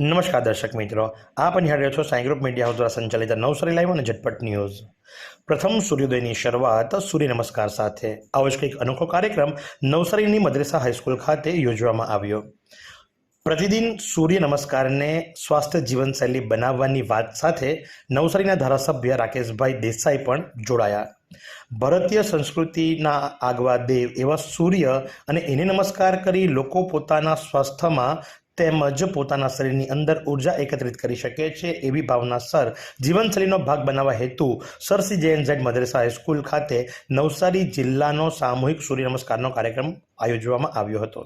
નમસ્કાર દર્શક મિત્રો, આપ નિહાળી છો સાંઈ ગ્રુપ મીડિયા દ્વારા સંચાલિત નવસારી લાઈવ અને ઝટપટ ન્યૂઝ. પ્રથમ સૂર્યોદયની શરૂઆત સૂર્ય નમસ્કાર સાથે. આવો જ કંઈક અનોખો કાર્યક્રમ નવસારીની મદ્રેસા હાઈસ્કૂલ ખાતે યોજવામાં આવ્યો. પ્રતિદિન સૂર્ય નમસ્કારને સ્વાસ્થ્ય જીવનશૈલી બનાવવાની વાત સાથે નવસારીના ધારાસભ્ય રાકેશભાઈ દેસાઈ પણ જોડાયા. ભારતીય સંસ્કૃતિના આગવા દેવ એવા સૂર્ય અને એને નમસ્કાર કરી લોકો પોતાના સ્વાસ્થ્યમાં તેમજ પોતાના શરીરની અંદર ઊર્જા એકત્રિત કરી શકે છે એવી ભાવના સર. જીવનશૈલીનો ભાગ બનાવવા હેતુ સરસી જેએનઝેડ મદ્રેસા હાઈસ્કૂલ ખાતે નવસારી જિલ્લાનો સામૂહિક સૂર્ય નમસ્કારનો કાર્યક્રમ આયોજવામાં આવ્યો હતો.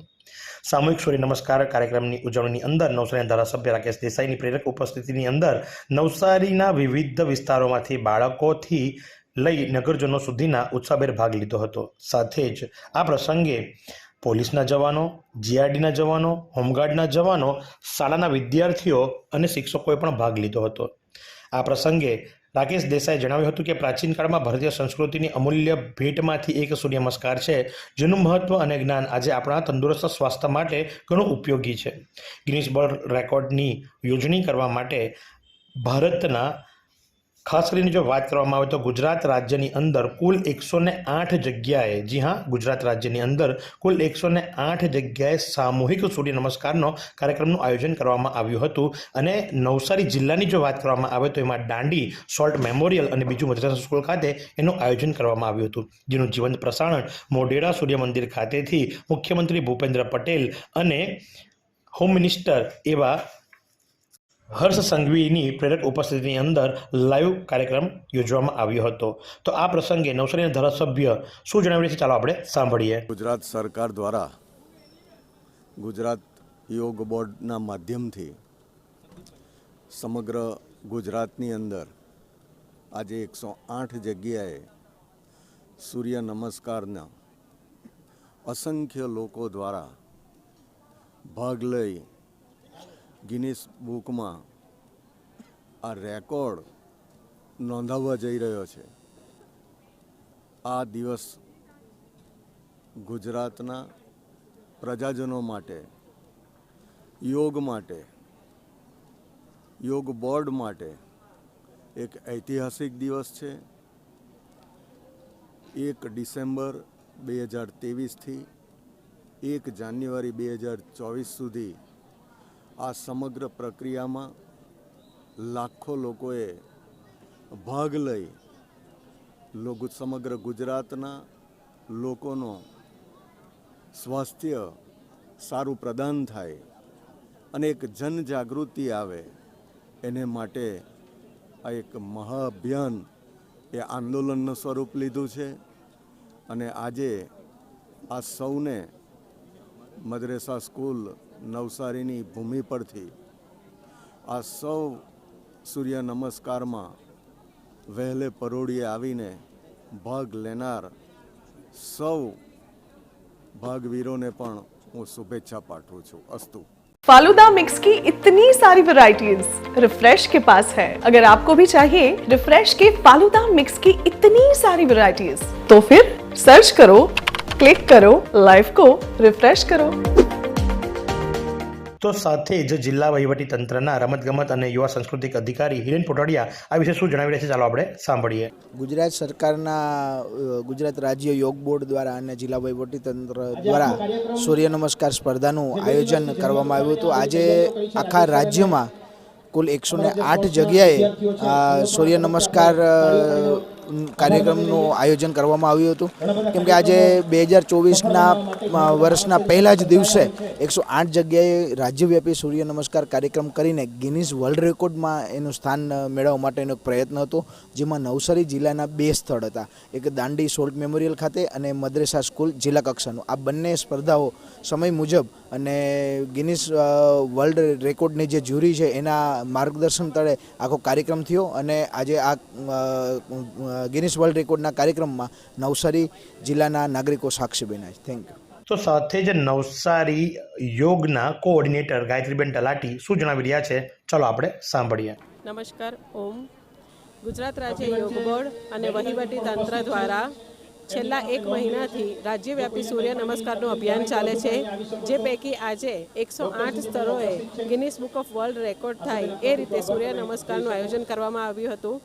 સામૂહિક સૂર્ય નમસ્કાર કાર્યક્રમની ઉજવણીની અંદર નવસારીના ધારાસભ્ય રાકેશ દેસાઈની પ્રેરક ઉપસ્થિતિની અંદર નવસારીના વિવિધ વિસ્તારોમાંથી બાળકોથી લઈ નગરજનો સુધીના ઉત્સાહભેર ભાગ લીધો હતો. સાથે જ આ પ્રસંગે પોલીસના જવાનો જીઆરડીના જવાનો, હોમગાર્ડના જવાનો, શાળાના વિદ્યાર્થીઓ અને શિક્ષકોએ પણ ભાગ લીધો હતો. આ પ્રસંગે રાકેશ દેસાઈએ જણાવ્યું હતું કે પ્રાચીન કાળમાં ભારતીય સંસ્કૃતિની અમૂલ્ય ભેટમાંથી એક સૂર્ય નમસ્કાર છે, જેનું મહત્વ અને જ્ઞાન આજે આપણા તંદુરસ્ત સ્વાસ્થ્ય માટે ઘણું ઉપયોગી છે. ગિનિસ વર્લ્ડ રેકોર્ડની યોજણી કરવા માટે ભારતના ખાસ કરીને જો વાત કરવામાં આવે તો ગુજરાત રાજ્યની અંદર કુલ એકસો આઠ જગ્યાએ, જી હા, ગુજરાત રાજ્યની અંદર કુલ એકસો આઠ જગ્યાએ સામૂહિક સૂર્ય નમસ્કારનો કાર્યક્રમનું આયોજન કરવામાં આવ્યું હતું. અને નવસારી જિલ્લાની જો વાત કરવામાં આવે તો એમાં દાંડી, સોલ્ટ મેમોરિયલ અને બીજું મદ્રાસ સ્કૂલ ખાતે એનું આયોજન કરવામાં આવ્યું હતું, જેનું જીવંત પ્રસારણ મોઢેરા સૂર્ય મંદિર ખાતેથી મુખ્યમંત્રી ભૂપેન્દ્ર પટેલ અને હોમ મિનિસ્ટર એવા હર્ષ સંઘવીની પ્રેરક ઉપસ્થિતિની અંદર લાઈવ કાર્યક્રમ યોજવામાં આવ્યો હતો. તો આ પ્રસંગે નવસારીના ધારાસભ્ય શું જણાવી છે ચાલો આપણે સાંભળીએ. ગુજરાત સરકાર દ્વારા ગુજરાત યોગ બોર્ડના માધ્યમથી સમગ્ર ગુજરાતની અંદર આજે એકસો આઠ જગ્યાએ સૂર્ય નમસ્કારના અસંખ્ય લોકો દ્વારા ભાગ લઈ ગિનિસ બુકમાં આ રેકોર્ડ નોંધાવવા જઈ રહ્યો છે. આ દિવસ ગુજરાતના પ્રજાજનો માટે, યોગ માટે, યોગ બોર્ડ માટે એક ઐતિહાસિક દિવસ છે. એક ડિસેમ્બર બે હજાર ત્રેવીસથી એક જાન્યુઆરી બે હજાર ચોવીસ સુધી આ સમગ્ર પ્રક્રિયામાં લાખો લોકોએ ભાગ લઈ લોકો સમગ્ર ગુજરાતના લોકોનો સ્વાસ્થ્ય સારું પ્રદાન થાય અને એક જનજાગૃતિ આવે એને માટે આ એક મહાઅભિયાન એ આંદોલનનું સ્વરૂપ લીધું છે અને આજે આ સૌને મદ્રેસા સ્કૂલ નવસારીની ભૂમિ પરથી આ સૌ સૂર્ય નમસ્કારમાં વહેલે પરોળીએ આવીને ભાગ લેનાર સૌ ભાગવીરોને પણ હું શુભેચ્છા પાઠવું છું અસ્તુ फालूदा मिक्स की इतनी सारी वैरायटीज रिफ्रेश के पास है अगर आपको भी चाहिए रिफ्रेश के फालूदा मिक्स की इतनी सारी वैरायटीज तो फिर सर्च करो क्लिक करो लाइफ को रिफ्रेश करो તો સાથે જ જિલ્લા વહીવટી તંત્રના રમતગમત અને યુવા સાંસ્કૃતિક અધિકારી હિરેન પોટાડિયા આ વિશે શું જણાવી રહ્યા છે? ચાલો આપણે સાંભળીએ. ગુજરાત સરકારના ગુજરાત રાજ્ય યોગ બોર્ડ દ્વારા અને જિલ્લા વહીવટીતંત્ર દ્વારા સૂર્ય નમસ્કાર સ્પર્ધાનું આયોજન કરવામાં આવ્યું હતું. આજે આખા રાજ્યમાં કુલ એકસો ને આઠ જગ્યાએ સૂર્ય નમસ્કાર કાર્યક્રમનું આયોજન કરવામાં આવ્યું હતું. કેમકે આજે બે હજાર ચોવીસના વર્ષના પહેલા જ દિવસે એકસો આઠ જગ્યાએ રાજ્યવ્યાપી સૂર્ય નમસ્કાર કાર્યક્રમ કરીને ગિનિસ વર્લ્ડ રેકોર્ડમાં એનું સ્થાન મેળવવા માટેનો પ્રયત્ન હતો, જેમાં નવસારી જિલ્લાના બે સ્થળ હતા. એક દાંડી સોલ્ટ મેમોરિયલ ખાતે અને મદ્રેસા સ્કૂલ જિલ્લા કક્ષાનું. આ બંને સ્પર્ધાઓ સમય મુજબ અને ગિનિસ વર્લ્ડ રેકોર્ડની જે જ્યુરી છે એના માર્ગદર્શન તળે આખો કાર્યક્રમ થયો અને આજે આ ગિનિસ વર્લ્ડ રેકોર્ડના કાર્યક્રમમાં નવસારી જિલ્લાના નાગરિકો સાક્ષી બન્યા છે. થેન્ક યુ તો સાથે જ નવસારી યોગના કોઓર્ડિનેટર ગાયત્રીબેન તલાટી શું જણાવી રહ્યા છે? ચાલો આપણે સાંભળીએ. નમસ્કાર ઓમ. ગુજરાત રાજ્ય યોગ બોર્ડ અને વહીવટી તંત્ર દ્વારા છેલ્લા એક મહિનાથી રાજ્યવ્યાપી સૂર્ય નમસ્કારનું અભિયાન ચાલે છે, જે પૈકી આજે એકસો આઠ સ્થળોએ Guinness book of world record થાય એ રીતે સૂર્ય નમસ્કારનું આયોજન કરવામાં આવ્યું હતું.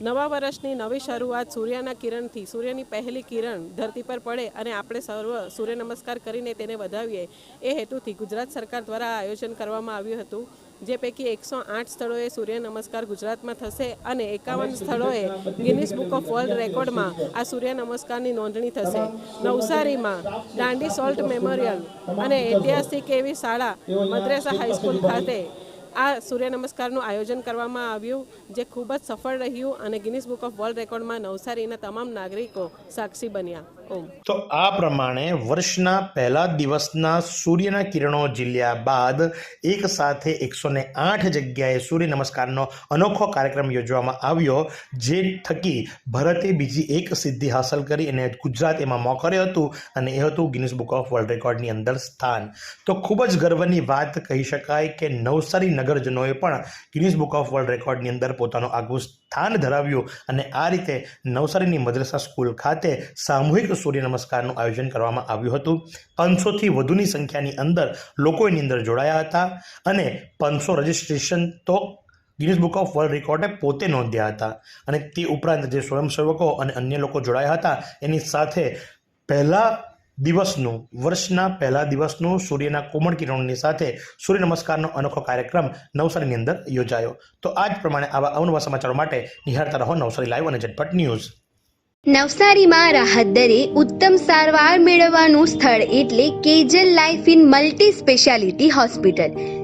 નવા વર્ષની નવી શરૂઆત સૂર્યના કિરણથી, સૂર્યની પહેલી કિરણ ધરતી પર પડે અને આપણે સર્વ સૂર્ય નમસ્કાર કરીને તેને વધાવીએ એ હેતુથી ગુજરાત સરકાર દ્વારા આયોજન કરવામાં આવ્યું હતું. જે પૈકી એકસો આઠ સ્થળોએ સૂર્ય નમસ્કાર ગુજરાતમાં થશે અને એકાવન સ્થળોએ ગિનિસ બુક ઓફ વર્લ્ડ રેકોર્ડમાં આ સૂર્ય નમસ્કારની નોંધણી થશે. નવસારીમાં દાંડી સોલ્ટ મેમોરિયલ અને ઐતિહાસિક એવી શાળા મદ્રેસા હાઈસ્કૂલ ખાતે આ સૂર્ય નમસ્કારનું આયોજન કરવામાં આવ્યું જે ખૂબ જ સફળ રહ્યું અને ગિનિસ બુક ઓફ વર્લ્ડ રેકોર્ડમાં નવસારીના તમામ નાગરિકો સાક્ષી બન્યા. તો આ પ્રમાણે વર્ષના પહેલા દિવસના સૂર્યના કિરણો ઝીલ્યા બાદ એક સાથે એકસો ને આઠ જગ્યાએ સૂર્ય નમસ્કારનો અનોખો કાર્યક્રમ યોજવામાં આવ્યો, જે થકી ભારતે બીજી એક સિદ્ધિ હાંસલ કરી અને ગુજરાત એમાં મોખરે હતું અને એ હતું ગિનિસ બુક ઓફ વર્લ્ડ રેકોર્ડની અંદર સ્થાન. તો ખૂબ જ ગર્વની વાત કહી શકાય કે નવસારી નગરજનોએ પણ ગિનિસ બુક ઓફ વર્લ્ડ રેકોર્ડની અંદર પોતાનું આગવું સ્થાન ધરાવ્યું અને આ રીતે નવસારીની મદ્રસા સ્કૂલ ખાતે સામૂહિક સૂર્ય નમસ્કારનું આયોજન કરવામાં આવ્યું હતું. પાંચસોથી વધુની સંખ્યાની અંદર લોકો એની અંદર જોડાયા હતા અને પાંચસો રજિસ્ટ્રેશન તો ગિનિસ બુક ઓફ વર્લ્ડ રેકોર્ડે પોતે નોંધ્યા હતા અને તે ઉપરાંત જે સ્વયંસેવકો અને અન્ય લોકો જોડાયા હતા એની સાથે પહેલા દિવસનું, વર્ષના પહેલા દિવસનું સૂર્યના કોમળ કિરણોની સાથે સૂર્ય નમસ્કારનો અનોખો કાર્યક્રમ નવસારીની અંદર યોજાયો. તો આ જ પ્રમાણે આવા અવનવા સમાચારો માટે નિહાળતા રહો નવસારી લાઈવ અને ઝટપટ ન્યૂઝ. નવસારીમાં રાહત દરે ઉત્તમ સારવાર મેળવવાનું સ્થળ એટલે Kejal life in multi speciality hospital.